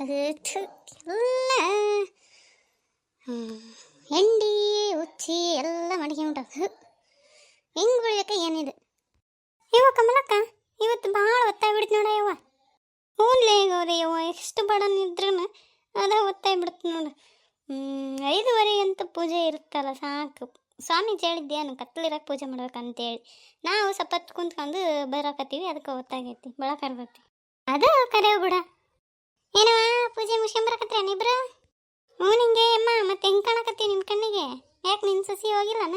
ಥು, ಎಲ್ಲ ಹ್ಮ್, ಎಂಡಿ ಉಚ್ಚಿ ಎಲ್ಲ ಮಡಿಕೆ ಉಂಟು ಹೆಂಗ್ ಬೆಳಿಬೇಕ ಏನಿದೆ ಇವ ಕಮಲಕ್ಕ ಇವತ್ತು ಭಾಳ ಒತ್ತಾಯ ಬಿಡ್ತು ನೋಡ ಯವ್ವ ಹ್ಞೂನ್ಲೇ ಗೌರಿ ಯವ್ವ ಎಷ್ಟು ಬಡನ್ ಇದ್ರೂ ಅದ ಒತ್ತಾಯ ಬಿಡ್ತು ನೋಡು ಹ್ಮ್, ಐದುವರೆ ಅಂತ ಪೂಜೆ ಇರುತ್ತಲ್ಲ ಸಾಕು ಸ್ವಾಮೀಜಿ ಹೇಳಿದ್ದೇನು ಕತ್ಲಿರಕ್ಕೆ ಪೂಜೆ ಮಾಡ್ಬೇಕಂತೇಳಿ ನಾವು ಸಪತ್ ಕುಂತ್ಕೊಂಡು ಬರಕತ್ತೀವಿ ಅದಕ್ಕೆ ಒತ್ತಾಗೈತಿ ಬೆಳಕರ್ದೈತಿ ಅದು ಕರೆಯೋ ಬಿಡ ಏನವ ಪೂಜೆ ಮುಗಿಸ್ಕೊಂಬರಕತ್ರಿ ನಿಬ್ರ ಹ್ಞೂ ನಿಂಗೆ, ಅಮ್ಮ, ಮತ್ತೆ ಹೆಂಗೆ ಕಾಣಕತ್ತಿ ನಿನ್ನ ಕಣ್ಣಿಗೆ? ಯಾಕೆ ನಿನ್ನ ಸಸಿ ಹೋಗಿಲ್ಲನ?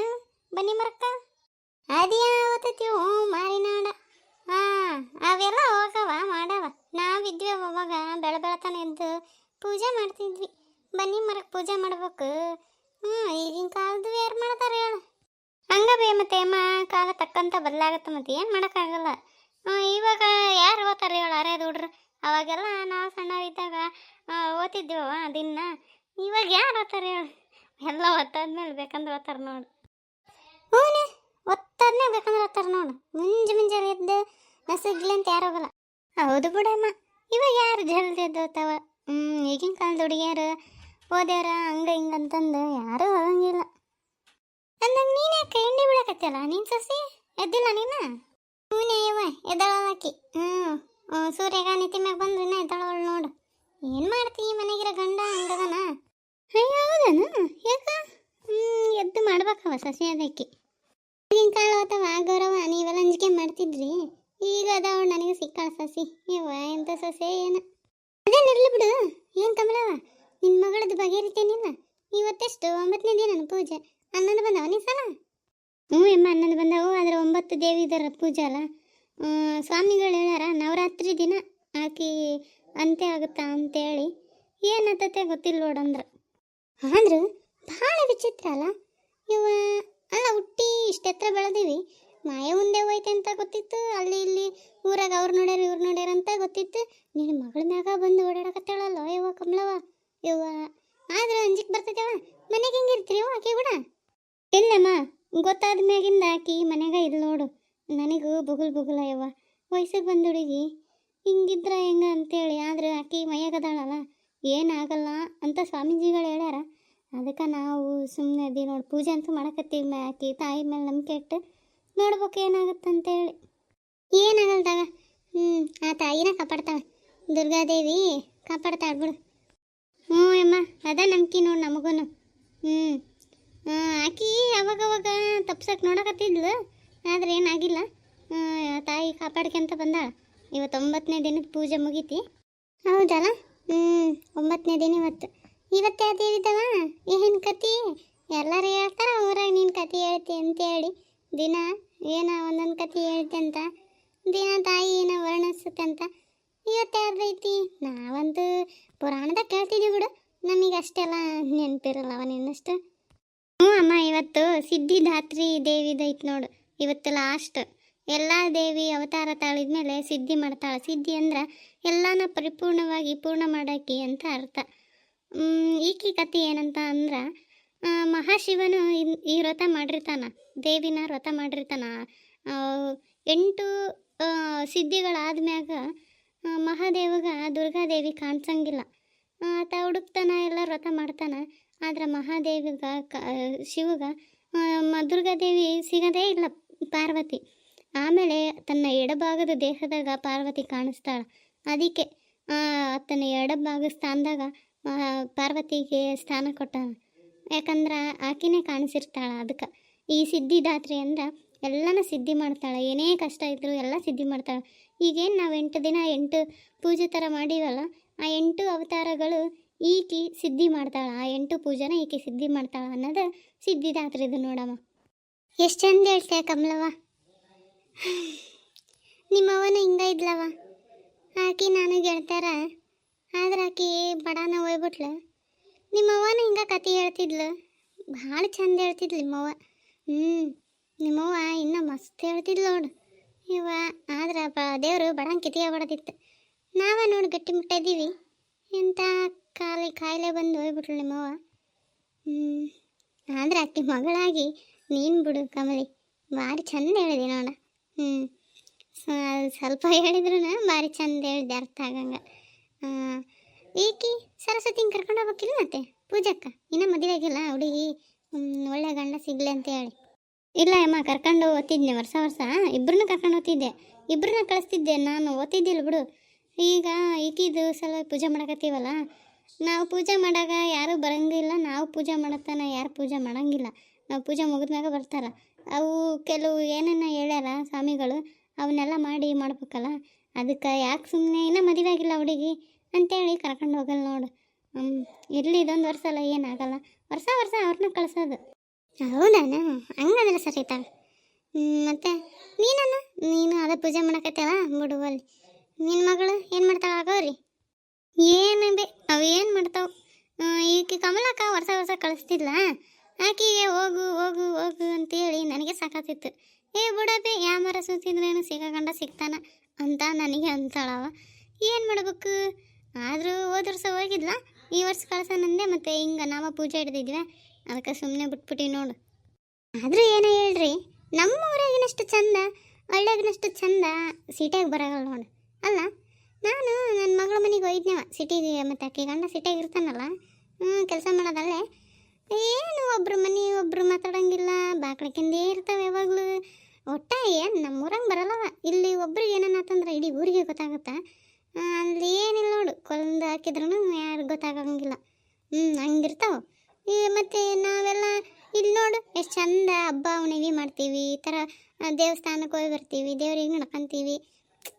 ಬನ್ನಿ ಮರಕ್ಕ. ಅದ್ಯಾವತ್ತೈತಿ ಹ್ಞೂ ಮಾರಿನಾಡ ಹಾಂ, ಅವೆಲ್ಲ ಹೋಗವ, ಮಾಡವ. ನಾವಿದ್ವಿ ಅವಾಗ ಬೆಳ ಬೆಳತನ ಎದ್ದು ಪೂಜೆ ಮಾಡ್ತಿದ್ವಿ. ಬನ್ನಿ ಮರಕ್ಕೆ ಪೂಜೆ ಮಾಡ್ಬೇಕು. ಹ್ಞೂ, ಈಗಿನ ಕಾಲದ್ದು ಯಾರು ಮಾಡ್ತಾರೆ ಹೇಳು. ಹಂಗ ಬೇ ಮತ್ತೆ, ಅಮ್ಮ, ಕಾಲ ತಕ್ಕಂತ ಬದಲಾಗತ್ತೆ ಮತ್ತೆ, ಏನು ಮಾಡೋಕ್ಕಾಗಲ್ಲ. ಇವಾಗ ಯಾರು ಹೋಗ್ತಾರೆ ಹೇಳು, ಅರೆ ಹುಡ್ರು ಅವಾಗೆಲ್ಲ ಆ, ಅದನ್ನ ದಿನ. ಇವಾಗ ಯಾರು ಓದ್ತಾರೆ? ಹೇಳು ಎಲ್ಲ ಒತ್ತಾದ್ಮೇಲೆ ಬೇಕಂದ್ರೆ ಓದ್ತಾರೆ ನೋಡು. ಹ್ಞೂ ಒತ್ತಾದ್ಮೇಲೆ ಬೇಕಂದ್ರೆ ಓದ್ತಾರೆ ನೋಡು. ಮುಂಜೆ ಮುಂಜಾನೆ ಎದ್ದು ನಸಗ್ಲಿ ಅಂತ ಯಾರು ಹೋಗಲ್ಲ. ಹೌದು ಬಿಡಮ್ಮ. ಇವಾಗ ಯಾರು ಜಲ್ದಿ ಎದ್ದು ಓದ್ತಾವ? ಹ್ಞೂ ಈಗಿನ ಕಾಲದ ಹುಡುಗಿಯರು ಓದ್ಯಾರ ಹಂಗ ಹಿಂಗ ಅಂತಂದು ಯಾರೂ ಹೋಗಂಗಿಲ್ಲ. ಅಂದಂಗ ನೀನ್ ಯಾಕೆ ಎಣ್ಣೆ ಬಿಡಕತ್ತಲ್ಲ ನೀನ್ ಸಸಿ? ಎದ್ದಿಲ್ಲ ನೀನ? ಹ್ಞೂ ಯವ್ವ ಎದ್ದಳಾಕಿ ಹ್ಞೂ ಸೂರ್ಯಗ ನಿತಿ ಮ್ಯಾಗ ಬಂದ್ರೆ ಎದ್ದಾಳವಳು ನೋಡು. ಏನು ಮಾಡ್ತೀಯ ಮನೆಗಿರ ಗಂಡ ಹಂಗದನ ಅಯ್ಯೋ, ಹೌದನ? ಯಾಕ? ಹ್ಞೂ ಎದ್ದು ಮಾಡ್ಬೇಕವ ಸಸಿ ಅದಕ್ಕೆ. ಈಗಿನ ಕಾಲ ಅಥವಾ ಗೌರವ ನೀವೆಲ್ಲ ಅಂಜಿಕೆ ಮಾಡ್ತಿದ್ರಿ. ಈಗ ಅದಾವ ನನಗೆ ಸಿಕ್ಕಾಳ ಸಸಿ. ಇವ ಎಂತ ಸೊಸೆ ಏನು? ಅದೇನಿರ್ಲಿ ಬಿಡು. ಏನು ಕಮಲವ ನಿನ್ನ ಮಗಳದ್ದು ಬಗೆಹರಿತೇನಿಲ್ಲ. ಇವತ್ತೆಷ್ಟು ಒಂಬತ್ತನೇ ದಿನ ಪೂಜೆ. ಹನ್ನೊಂದು ಬಂದವ ನೀ ಸಲ? ಹ್ಞೂ ಎಮ್ಮ, ಹನ್ನೊಂದು ಬಂದವು. ಆದ್ರೆ ಒಂಬತ್ತು ದೇವಿ ಪೂಜೆ ಅಲ್ಲ. ಸ್ವಾಮಿಗಳು ಹೇಳ್ಯಾರ, ನವರಾತ್ರಿ ದಿನ. ಆಕಿ ಅಂತ್ಯ ಆಗುತ್ತಾ ಅಂತೇಳಿ ಏನತ್ತತೆ ಗೊತ್ತಿಲ್ಲ ನೋಡಂದ್ರೆ ಆದ್ರೆ ಭಾಳ ವಿಚಿತ್ರ ಅಲ್ಲ. ಇವ ಅಲ್ಲ ಹುಟ್ಟಿ ಇಷ್ಟೆತ್ರ ಬೆಳೆದೀವಿ. ಮಾಯ ಮುಂದೆ ಹೋಯ್ತೆ ಅಂತ ಗೊತ್ತಿತ್ತು. ಅಲ್ಲಿ ಇಲ್ಲಿ ಊರಾಗ ಅವ್ರು ನೋಡ್ಯಾರ, ಇವ್ರು ನೋಡ್ಯಾರ ಅಂತ ಗೊತ್ತಿತ್ತು. ನಿನ್ನ ಮಗಳ ಮ್ಯಾಗ ಬಂದು ಓಡಾಡಕತ್ತಾಳಲ್ಲ ಯವ್ವ ಕಮಲವ ಯವ್ವ ಆದ್ರೆ ಅಂಜಿಕ್ ಬರ್ತೈತವ ಮನೆಗೆ ಹೆಂಗಿರ್ತೀರಿ ಆಕೆ ಕೂಡ? ಇಲ್ಲಮ್ಮ ಗೊತ್ತಾದ ಮ್ಯಾಗಿಂದ ಆಕಿ ಮನೆಗ ಇಲ್ಲ ನೋಡು. ನನಗೂ ಬುಗುಲ್ ಬುಗುಲ ಯವ್ವ. ವಯಸ್ಸಿಗೆ ಬಂದು ಹುಡುಗಿ. ಹಿಂಗಿದ್ರ ಹೆಂಗ ಅಂತೇಳಿ. ಆದ್ರೆ ಆಕಿ ಮೈಯಾಗದಾಳಲ್ಲ. ಏನಾಗಲ್ಲ ಅಂತ ಸ್ವಾಮೀಜಿಗಳು ಹೇಳ್ಯಾರ. ಅದಕ್ಕೆ ನಾವು ಸುಮ್ಮನೆ ಅದಿ ನೋಡಿ ಪೂಜೆ ಅಂತೂ ಮಾಡಕತ್ತೀವಿ ಮ್ಯಾ- ಆಕಿ. ತಾಯಿ ಮೇಲೆ ನಂಬಿಕೆ ಇಟ್ಟು ನೋಡ್ಬೇಕು ಏನಾಗುತ್ತೆ ಅಂತೇಳಿ. ಏನಾಗಲ್ದಾಗ? ಹ್ಞೂ ಆ ತಾಯಿನ ಕಾಪಾಡ್ತಾಳೆ. ದುರ್ಗಾದೇವಿ ಕಾಪಾಡ್ತಾಳೆ ಬಿಡು. ಹ್ಞೂ ಅಮ್ಮ, ಅದ ನಂಬಿಕೆ ನೋಡಿ ನಮಗೂ ಹ್ಞೂ ಆಕಿ ಅವಾಗ ತಪ್ಸಕ್ಕೆ ನೋಡಕತ್ತಿದ್ಲು, ಆದ್ರೆ ಏನಾಗಿಲ್ಲ. ತಾಯಿ ಕಾಪಾಡ್ಕೊಂತ ಬಂದಾಳ. ಇವತ್ತು ಒಂಬತ್ತನೇ ದಿನದ ಪೂಜೆ ಮುಗೀತಿ? ಹೌದಲ್ಲ? ಹ್ಞೂ ಒಂಬತ್ತನೇ ದಿನ ಇವತ್ತು. ಇವತ್ತೇ ಅದೇವಿದ್ದವ ಏನು ಕತಿ ಎಲ್ಲರೂ ಹೇಳ್ತಾರ, ಊರಾಗ ನೀನು ಕತಿ ಹೇಳ್ತಿ ಅಂತೇಳಿ. ದಿನ ಏನ ಒಂದೊಂದು ಕತಿ ಹೇಳ್ತಿ ಅಂತ. ದಿನ ತಾಯಿ ಏನ ವರ್ಣಿಸುತ್ತೆ ಅಂತ ಇವತ್ತು ಯಾರ್ದೈತಿ ನಾವಂತೂ ಪುರಾಣದಾಗ ಕೇಳ್ತಿದ್ದೀವಿ ಬಿಡು. ನಮಗೆ ಅಷ್ಟೆಲ್ಲ ನೆನಪಿರಲ್ಲವ ನಿನ್ನಷ್ಟು. ಹ್ಞೂ ಅಮ್ಮ, ಇವತ್ತು ಸಿದ್ಧಿದಾತ್ರಿ ದೇವಿದೈತೆ ನೋಡು. ಇವತ್ತು ಲಾಸ್ಟ್ ಎಲ್ಲ ದೇವಿ ಅವತಾರ ತಾಳಿದ್ಮೇಲೆ ಸಿದ್ಧಿ ಮಾಡ್ತಾಳೆ. ಸಿದ್ಧಿ ಅಂದ್ರೆ ಎಲ್ಲಾನ ಪರಿಪೂರ್ಣವಾಗಿ ಪೂರ್ಣ ಮಾಡಾಕಿ ಅಂತ ಅರ್ಥ. ಈಕಿ ಕತೆ ಏನಂತ ಅಂದ್ರೆ ಮಹಾಶಿವನು ಈ ವ್ರತ ಮಾಡಿರ್ತಾನ. ದೇವಿನ ವ್ರತ ಮಾಡಿರ್ತಾನ. ಎಂಟು ಸಿದ್ಧಿಗಳಾದ್ಮ್ಯಾಗ ಮಹಾದೇವಗ ದುರ್ಗಾದೇವಿ ಕಾಣಿಸಂಗಿಲ್ಲ. ಆತ ಹುಡುಕ್ತಾನ ಎಲ್ಲ ವ್ರತ ಮಾಡ್ತಾನ. ಆದ್ರೆ ಮಹಾದೇವಿಗ ಕ, ಶಿವಗ ದುರ್ಗಾದೇವಿ ಸಿಗದೇ ಇಲ್ಲ ಪಾರ್ವತಿ. ಆಮೇಲೆ ತನ್ನ ಎಡಭಾಗದ ದೇಹದಾಗ ಪಾರ್ವತಿ ಕಾಣಿಸ್ತಾಳ. ಅದಕ್ಕೆ ತನ್ನ ಎಡಭಾಗ ಸ್ಥಾನದಾಗ ಪಾರ್ವತಿಗೆ ಸ್ಥಾನ ಕೊಟ್ಟಾನ. ಯಾಕಂದ್ರೆ ಆಕಿನೇ ಕಾಣಿಸಿರ್ತಾಳ ಅದಕ್ಕೆ ಈ ಸಿದ್ಧಿದಾತ್ರಿ ಅಂದ್ರೆ ಎಲ್ಲನ ಸಿದ್ಧಿ ಮಾಡ್ತಾಳೆ. ಏನೇ ಕಷ್ಟ ಇದ್ದರೂ ಎಲ್ಲ ಸಿದ್ಧಿ ಮಾಡ್ತಾಳೆ. ಈಗೇನು ನಾವು ಎಂಟು ದಿನ ಎಂಟು ಪೂಜೆ ಥರ ಮಾಡೀವಲ್ಲ, ಆ ಎಂಟು ಅವತಾರಗಳು ಈಕೆ ಸಿದ್ಧಿ ಮಾಡ್ತಾಳೆ. ಆ ಎಂಟು ಪೂಜೆನ ಈಕೆ ಸಿದ್ಧಿ ಮಾಡ್ತಾಳೆ ಅನ್ನೋದು ಸಿದ್ಧಿದಾತ್ರಿದು ನೋಡಮ್ಮ. ಎಷ್ಟು ಚಂದ ಹೇಳ್ತೆ ಕಮಲವ್ವ. ನಿಮ್ಮವ್ವನ ಹಿಂಗ ಇದ್ಲವ. ಆಕಿ ನಾನು ಗೆಳ್ತಾರ ಆದ್ರೆ ಆಕಿ ಬಡಾನ ಹೋಗ್ಬಿಟ್ಲು. ನಿಮ್ಮವ್ವನ ಹಿಂಗ ಕತೆ ಹೇಳ್ತಿದ್ಲು. ಭಾಳ ಚಂದ ಹೇಳ್ತಿದ್ಲು ನಿಮ್ಮವ್ವ. ಹ್ಞೂ ನಿಮ್ಮವ್ವ ಇನ್ನೂ ಮಸ್ತ್ ಹೇಳ್ತಿದ್ಲು ನೋಡು. ಇವ, ಆದ್ರೆ ಬ, ದೇವರು ಬಡಾನ್ ಕಿತಿಯ ಬಡದಿತ್ತು ನಾವ ನೋಡಿ ಗಟ್ಟಿ ಮುಟ್ಟಿದ್ದೀವಿ ಎಂಥ ಕಾಲಿ ಕಾಯಿಲೆ ಬಂದು ಹೋಗ್ಬಿಟ್ಲು ನಿಮ್ಮವ್ವ. ಹ್ಞೂ ಆದ್ರೆ ಆಕಿ ಮಗಳಾಗಿ ನೀನು ಬಿಡು ಕಮಲಿ. ಭಾರಿ ಚಂದ ಹೇಳಿದೆ ನೋಡ. ಹ್ಞೂ ಸ್ವಲ್ಪ ಹೇಳಿದ್ರು ಭಾರಿ ಚಂದ ಹೇಳಿದೆ ಅರ್ಥ ಆಗಂಗೆ. ಈಕಿ ಸರಸ್ವತಿನ ಕರ್ಕೊಂಡು ಹೋಗ್ಬೇಕಿಲ್ಲ ಮತ್ತೆ? ಪೂಜಕ್ಕ? ಇನ್ನೂ ಮದುವೆ ಆಗಿಲ್ಲ, ಹುಡುಗಿ ಒಳ್ಳೆ ಗಂಡ ಸಿಗ್ಲಿ ಅಂತ ಹೇಳಿ. ಇಲ್ಲ ಅಮ್ಮ, ಕರ್ಕೊಂಡು ಓದ್ತಿದ್ದೆ ವರ್ಷ ವರ್ಷ. ಇಬ್ಬರನ್ನ ಕರ್ಕೊಂಡು ಓದ್ತಿದ್ದೆ. ಇಬ್ಬರನ್ನ ಕಳಿಸ್ತಿದ್ದೆ, ನಾನು ಓದ್ತಿದ್ದಿಲ್ಲ ಬಿಡು. ಈಗ ಈಕಿದು ಸಲ ಪೂಜೆ ಮಾಡಕತ್ತೀವಲ್ಲ? ನಾವು ಪೂಜೆ ಮಾಡಾಗ ಯಾರೂ ಬರಂಗಿಲ್ಲ, ನಾವು ಪೂಜೆ ಮಾಡತ್ತಾನ ಯಾರು ಪೂಜೆ ಮಾಡಂಗಿಲ್ಲ. ನಾವು ಪೂಜೆ ಮುಗಿದ್ಮ್ಯಾಗ ಬರ್ತಾರ. ಅವು ಕೆಲವು ಏನನ್ನ ಹೇಳ್ಯಾರ ಸ್ವಾಮಿಗಳು, ಅವನ್ನೆಲ್ಲ ಮಾಡಿ ಮಾಡ್ಬೇಕಲ್ಲ, ಅದಕ್ಕೆ ಯಾಕೆ ಸುಮ್ಮನೆ ಇನ್ನೂ ಮದುವೆ ಆಗಿಲ್ಲ ಹುಡುಗಿ? ಅಂತೇಳಿ ಕರ್ಕೊಂಡು ಹೋಗಲ್ಲ ನೋಡು. ಇರಲಿ ಇದೊಂದು ವರ್ಷ ಅಲ್ಲ ಏನಾಗಲ್ಲ ವರ್ಷ ವರ್ಷ ಅವ್ರನ್ನ ಕಳ್ಸೋದು. ಹೌದಾನ ಹಂಗಂದ್ರೆ ಸರಿ ತಾ ಮತ್ತೆ ನೀನನ್ನ ನೀನು ಅದೇ ಪೂಜೆ ಮಾಡಕತ್ತೇವ ಬಿಡುವಲ್ಲಿ ನಿನ್ನ ಮಗಳು ಏನು ಮಾಡ್ತಾಳೆ ಆಗೋರಿ? ಏನು ಬೇ, ಅವು ಏನು ಮಾಡ್ತಾವೆ? ಈಕೆ ಕಮಲಕ್ಕ ವರ್ಷ ವರ್ಷ ಕಳಿಸ್ತಿದ್ಲ? ಆಕಿಗೆ ಹೋಗು ಹೋಗು ಹೋಗು ಅಂತೇಳಿ ನನಗೆ ಸಾಕಾತಿತ್ತು ಏ ಬುಡಪ್ಪ ಯಾಮರ ಸುತ್ತಿದ್ರೇನು ಸಿಗಕಂಡ ಸಿಗ್ತಾನ? ಅಂತ ನನಗೆ ಅಂತಾಳವ. ಏನು ಮಾಡ್ಬೇಕು? ಆದರೂ ಹೋದ ವರ್ಷ ಹೋಗಿದ್ಲ? ಈ ವರ್ಷ ಕಳ್ಸನಂದೆ ಮತ್ತೆ ಹಿಂಗೆ ನಾವ ಪೂಜೆ ಹಿಡ್ದಿದ್ವಿ. ಅದಕ್ಕೆ ಸುಮ್ಮನೆ ಬಿಟ್ಬಿಟ್ಟು ನೋಡು. ಆದರೂ ಏನೋ ಹೇಳ್ರಿ? ನಮ್ಮ ಊರಾಗಿನಷ್ಟು ಚಂದ, ಹಳ್ಳಿಯಾಗಿನಷ್ಟು ಚಂದ ಸಿಟಿಯಾಗಿ ಬರೋಲ್ಲ ನೋಡು. ಅಲ್ಲ, ನಾನು ನನ್ನ ಮಗಳ ಮನೆಗೆ ಹೋಯ್ದ್ನವ ಸಿಟಿಗೆ ಮತ್ತು ಅಕ್ಕಿ ಗಂಡ ಸಿಟಿಯಾಗ ಇರ್ತಾನಲ್ಲ? ಕೆಲಸ ಮಾಡೋದಲ್ಲೇ. ಏನು ಒಬ್ರು ಮನೆ ಒಬ್ರು ಮಾತಾಡಂಗಿಲ್ಲ ಬಾಕ್ಳಕ್ಕಿಂದೇ ಇರ್ತವೆ ಯಾವಾಗಲೂ. ಒಟ್ಟ ಏನು ನಮ್ಮೂರಂಗೆ ಬರಲ್ಲವ. ಇಲ್ಲಿ ಒಬ್ರಿಗೆ ಅಂತಂದ್ರೆ ಇಡೀ ಊರಿಗೆ ಗೊತ್ತಾಗುತ್ತಾ. ಅಲ್ಲಿ ಏನಿಲ್ಲ ನೋಡು. ಕೊಲಂದ ಹಾಕಿದ್ರೂ ಯಾರು ಗೊತ್ತಾಗಂಗಿಲ್ಲ. ಹ್ಞೂ ಹಂಗಿರ್ತಾವ. ಈ ಮತ್ತು ನಾವೆಲ್ಲ ಇಲ್ಲಿ ನೋಡು, ಎಷ್ಟು ಚಂದ ಹಬ್ಬ ಹುಣ್ಣಿವಿ ಮಾಡ್ತೀವಿ. ಈ ಥರ ದೇವಸ್ಥಾನಕ್ಕೆ ಹೋಗಿ ಬರ್ತೀವಿ, ದೇವ್ರಿಗೆ ನಡ್ಕೊಂತೀವಿ.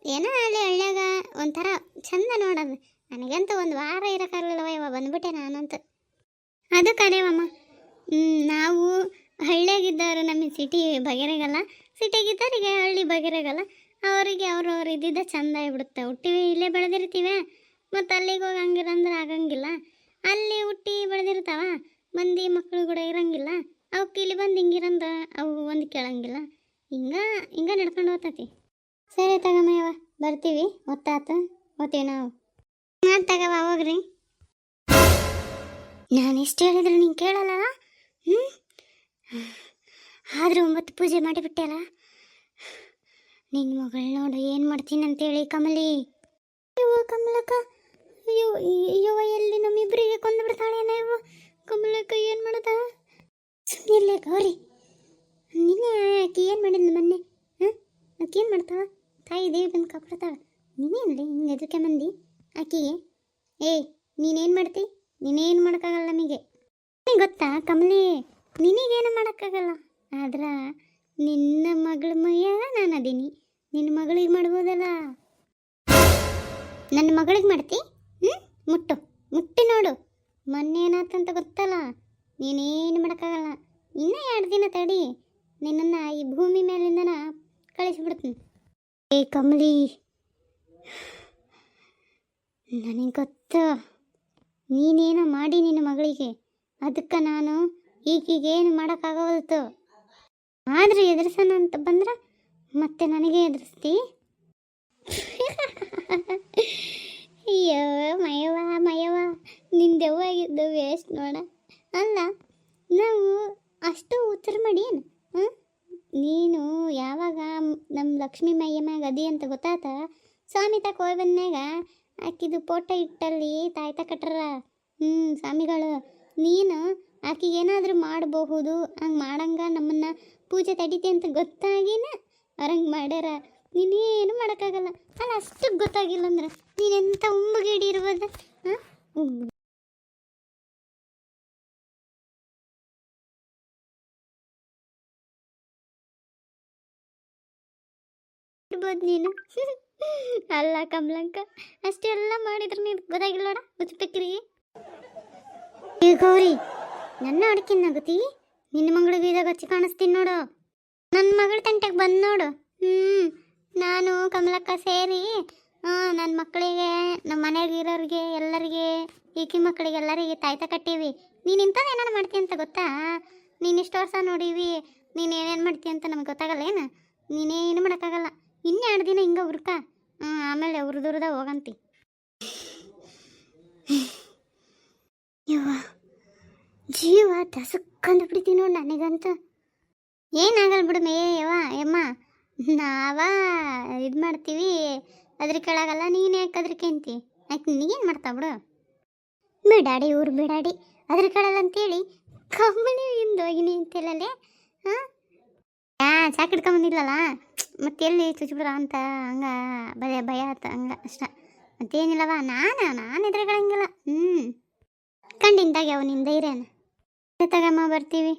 ಏನೋ ಅಲ್ಲಿ ಹಳ್ಳ್ಯಾಗ ಒಂಥರ ಚಂದ ನೋಡೋದು. ನನಗಂತೂ ಒಂದು ವಾರ ಇರೋಕ್ಕಾಗಲಿಲ್ಲವ ಇವಾಗ ಬಂದ್ಬಿಟ್ಟೆ ನಾನಂತೂ. ಅದು ಕರೆವಮ್ಮ ನಾವು ಹಳ್ಳಿಯಾಗಿದ್ದವರು ನಮಗೆ ಸಿಟಿ ಬಗೆರೆಗಲ್ಲ ಸಿಟಿಗಿದ್ದವರಿಗೆ ಹಳ್ಳಿ ಬಗೆರೆಗಲ್ಲ. ಅವರಿಗೆ ಅವ್ರವ್ರು ಇದ್ದಿದ್ದ ಚಂದ ಆಗ್ಬಿಡುತ್ತೆ. ಹುಟ್ಟಿವಿ ಇಲ್ಲೇ ಬೆಳೆದಿರ್ತೀವಿ, ಮತ್ತು ಅಲ್ಲಿಗೆ ಹೋಗಿ ಹಂಗಿರಂದ್ರೆ ಆಗಂಗಿಲ್ಲ. ಅಲ್ಲಿ ಹುಟ್ಟಿ ಬೆಳೆದಿರ್ತಾವ, ಮಂದಿ ಮಕ್ಕಳು ಕೂಡ ಇರಂಗಿಲ್ಲ. ಅವಕ್ಕೆ ಇಲ್ಲಿ ಬಂದು ಹಿಂಗಿರಂದ ಅವು ಒಂದು ಕೇಳಂಗಿಲ್ಲ. ಹಿಂಗ ಹಿಂಗ ನಡ್ಕೊಂಡು ಹೋಗ್ತತಿ. ಸರಿ ತಗಮ್ಮಯ್ಯವ ಬರ್ತೀವಿ. ಒತ್ತಾತ. ಹೋತೀವಿ ನಾವು. ತಗವ ಹೋಗ್ರಿ. ನಾನು ಎಷ್ಟು ಹೇಳಿದ್ರೆ ನೀನು ಕೇಳಲ್ಲ? ಹ್ಞೂ ಆದರೂ ಒಂಬತ್ತು ಪೂಜೆ ಮಾಡಿಬಿಟ್ಟೆಲ್ಲ? ನಿನ್ನ ಮಗಳು ನೋಡು, ಏನು ಮಾಡ್ತೀನಿ ಅಂತೇಳಿ ಕಮಲಿ. ಅಯ್ಯೋ ಕಮಲಕ್ಕ, ಅಯ್ಯೋ ಅಯ್ಯೋ ಎಲ್ಲಿ ನಮ್ಮಿಬ್ಬರಿಗೆ ಕೊಂದು ಬಿಡ್ತಾಳೇನ ಇವು ಕಮಲಕ್ಕ, ಏನು ಮಾಡ್ದ? ಸುಮ್ಮನೆ ಗೌರಿ. ನಿನ್ನೆ ಆಕೆ ಏನು ಮಾಡಿದ್ಲು ಮೊನ್ನೆ? ಹಾಂ? ಆಕೆ ಏನು ಮಾಡ್ತಾಳ? ತಾಯಿ ದೇವಿ ಬಂದು ಕಾಪಾಡ್ತಾಳ? ರೀ ಹಿಂಗೆ ಎದಕ್ಕೆ ಮಂದಿ ಆಕೆಗೆ? ಏಯ್ ನೀನೇನು ಮಾಡ್ತಿ? ನೀನೇನು ಮಾಡೋಕ್ಕಾಗಲ್ಲ ನನಗೆ? ನಿನಗೆ ಗೊತ್ತಾ? ಕಮಲಿ, ನಿನಗೇನು ಮಾಡೋಕ್ಕಾಗಲ್ಲ? ಆದ್ರೆ ನಿನ್ನ ಮಗಳ ಮೈಯ ನಾನು ಅದೀನಿ ನಿನ್ನ ಮಗಳಿಗೆ ಮಾಡ್ಬೋದಲ್ಲ? ನನ್ನ ಮಗಳಿಗೆ ಮಾಡ್ತಿ? ಹ್ಞೂ ಮುಟ್ಟು. ಮುಟ್ಟಿ ನೋಡು. ಮೊನ್ನೆ ಏನಾತಂತ ಗೊತ್ತಲ್ಲ? ನೀನೇನು ಮಾಡೋಕ್ಕಾಗಲ್ಲ? ಇನ್ನೂ ಎರಡು ದಿನ ತಡಿ. ನಿನ್ನನ್ನು ಈ ಭೂಮಿ ಮೇಲಿಂದನ ಕಳಿಸ್ಬಿಡ್ತೀನಿ. ಏ ಕಮಲಿ. ನನಗೆ ಗೊತ್ತ. ನೀನೇನೋ ಮಾಡಿ ನಿನ್ನ ಮಗಳಿಗೆ? ಅದಕ್ಕೆ ನಾನು ಈಗೀಗೇನು ಮಾಡೋಕ್ಕಾಗವಲ್ತು? ಆದ್ರೆ ಎದುರಿಸೋಣ ಅಂತ ಬಂದ್ರೆ ಮತ್ತೆ ನನಗೆ ಎದುರಿಸ್ತಿ? ಅಯ್ಯೋ ಮಯವ ಮಯವ ನಿನ್ನ ಇದ್ದು ವೇಸ್ಟ್ ನೋಡ. ಅಲ್ಲ, ನಾವು ಅಷ್ಟು ಉತ್ತರ ಮಾಡಿ ಏನು? ಹ್ಞೂ ನೀನು ಯಾವಾಗ ನಮ್ಮ ಲಕ್ಷ್ಮೀ ಮಯ್ಯ ಮ್ಯಾಗ ಅದಿ ಅಂತ ಗೊತ್ತಾತ? ಸ್ವಾಮಿ ತಕ ಹೋಗಿ ಬಂದ್ಮ್ಯಾಗ ಆಕಿದು ಫೋಟೋ ಇಟ್ಟಲ್ಲಿ ತಾಯ್ತ ಕಟ್ರ ಹ್ಞೂ ಸ್ವಾಮಿಗಳು, ನೀನು ಆಕಿಗೆ ಏನಾದರೂ ಮಾಡಬಹುದು, ಹಂಗೆ ಮಾಡಂಗ ನಮ್ಮನ್ನ ಪೂಜೆ ತಡಿತಿ ಅಂತ ಗೊತ್ತಾಗಿನ ಅವ್ರಂಗೆ ಮಾಡ್ಯಾರ. ನೀನೇನು ಮಾಡೋಕ್ಕಾಗಲ್ಲ. ಅಲ್ಲ ಅಷ್ಟು ಗೊತ್ತಾಗಿಲ್ಲ ಅಂದ್ರೆ ನೀನೆಂಥ ಉಮ್ಮಗೇಡಿ ಇರ್ಬೋದು? ಹಾಂ? ಇರ್ಬೋದು ನೀನು? ಅಲ್ಲ ಕಮಲಂಕ, ಅಷ್ಟೆಲ್ಲ ಮಾಡಿದ್ರೆ ನೀನು ಗೊತ್ತಾಗಿಲ್ಲ ನೋಡ ಏ ಗೌರಿ, ನನ್ನ ಅಡಿಕೆ ನಗತಿ ನಿನ್ನ ಮಗಳಿಗೆ ಇದಾಗ ಹಚ್ಚಿ ಕಾಣಿಸ್ತೀನಿ ನೋಡು. ನನ್ನ ಮಗಳ ತಂಟೆಗೆ ಬಂದು ನೋಡು. ಹ್ಞೂ ನಾನು ಕಮಲಕ್ಕ ಸೇರಿ ನನ್ನ ಮಕ್ಕಳಿಗೆ ನಮ್ಮ ಮನೆಯಾಗ ಇರೋರಿಗೆ ಎಲ್ಲರಿಗೆ, ಈಕಿ ಮಕ್ಕಳಿಗೆ ಎಲ್ಲರಿಗೆ ತಾಯ್ತ ಕಟ್ಟೀವಿ. ನೀನು ಇಂಥದ್ದು ಏನಾರು ಮಾಡ್ತೀಯ ಅಂತ ಗೊತ್ತಾ? ನೀನು ಇಷ್ಟು ವರ್ಷ ನೋಡೀವಿ, ನೀನು ಏನೇನು ಮಾಡ್ತೀಯ ಅಂತ ನಮಗೆ ಗೊತ್ತಾಗಲ್ಲ ಏನು ನೀನೇನು ಮಾಡೋಕ್ಕಾಗಲ್ಲ. ಇನ್ನೂ ಎರಡು ದಿನ ಹಿಂಗೆ ಹುರ್ಕ. ಆಮೇಲೆ ಉರ್ದುರ್ದ ಹೋಗಂತಿ. ಜೀವ ದಸಕ್ಕಂದು ಬಿಡ್ತೀನಿ ನೋಡಿ ನನಗಂತೂ. ಏನಾಗಲ್ಲ ಬಿಡು ಮೇ, ಯವ್ವ, ಯಮ್ಮ. ನಾವ ಇದು ಮಾಡ್ತೀವಿ ಅದ್ರ ಕೆಳಗಲ್ಲ ನೀನು ಯಾಕೆ ಅದ್ರಕೇಂತಿ? ಯಾಕೆ ನಿನಗೇನು ಮಾಡ್ತಾ ಬಿಡು. ಬಿಡಾಡಿ, ಊರು ಬಿಡಾಡಿ. ಅದ್ರ ಕಡಲ್ಲ ಅಂತೇಳಿ ಕಮ್ಮನಿ ಹಿಂದೋಗಿನಿ ಅಂತೇಳಲ್ಲೇ ಹಾಂ? ಯಾ ಚಾಕ್ ಹಿಡ್ಕೊಂಬಂದಿಲ್ಲಲ್ಲ ಮತ್ತೆ ಎಲ್ಲಿ ಚುಚ್ಬಿಡ್ರ ಅಂತ ಹಂಗ ಭಯ ಭಯ ಆತ ಹಂಗ ಅಷ್ಟ. ಮತ್ತೇನಿಲ್ಲವ, ನಾನ, ನಾನು ಎದುರುಗಳಂಗಿಲ್ಲ ಹ್ಞೂ ಕಂಡಿಂದಾಗ ಯಾವ ನಿಂದ ಧೈರ್ಯನ ತಗಮ್ಮ, ಬರ್ತೀವಿ.